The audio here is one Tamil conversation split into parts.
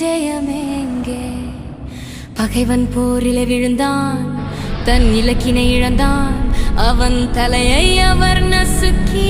ஜெயமேங்கே. பகைவன் போரில விழுந்தான் தன் இலக்கினை இழந்தான். அவன் தலையை அவர் நசுக்கி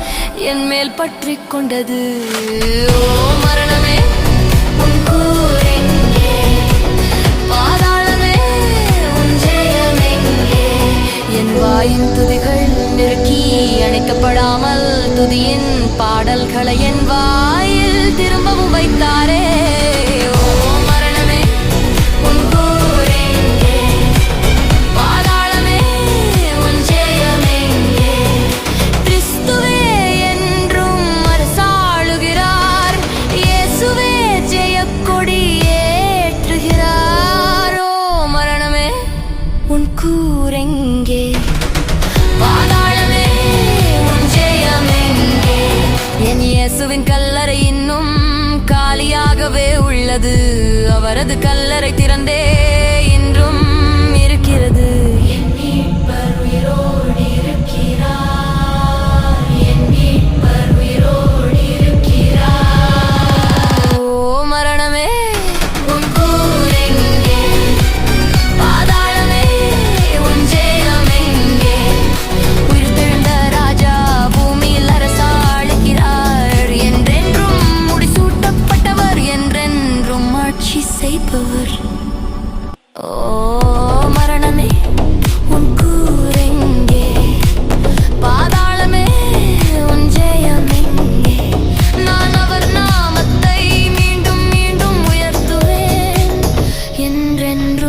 என் மேல் பற்றி கொண்டது. ஓ மரணமே வாயின் துதிகள் நெருக்கி அணைக்கப்படாமல் துதியின் பாடல்களை என் வாயில் திரும்பவும் வைத்தாரே. நல்லது அவரது கல்லறை திறந்தே and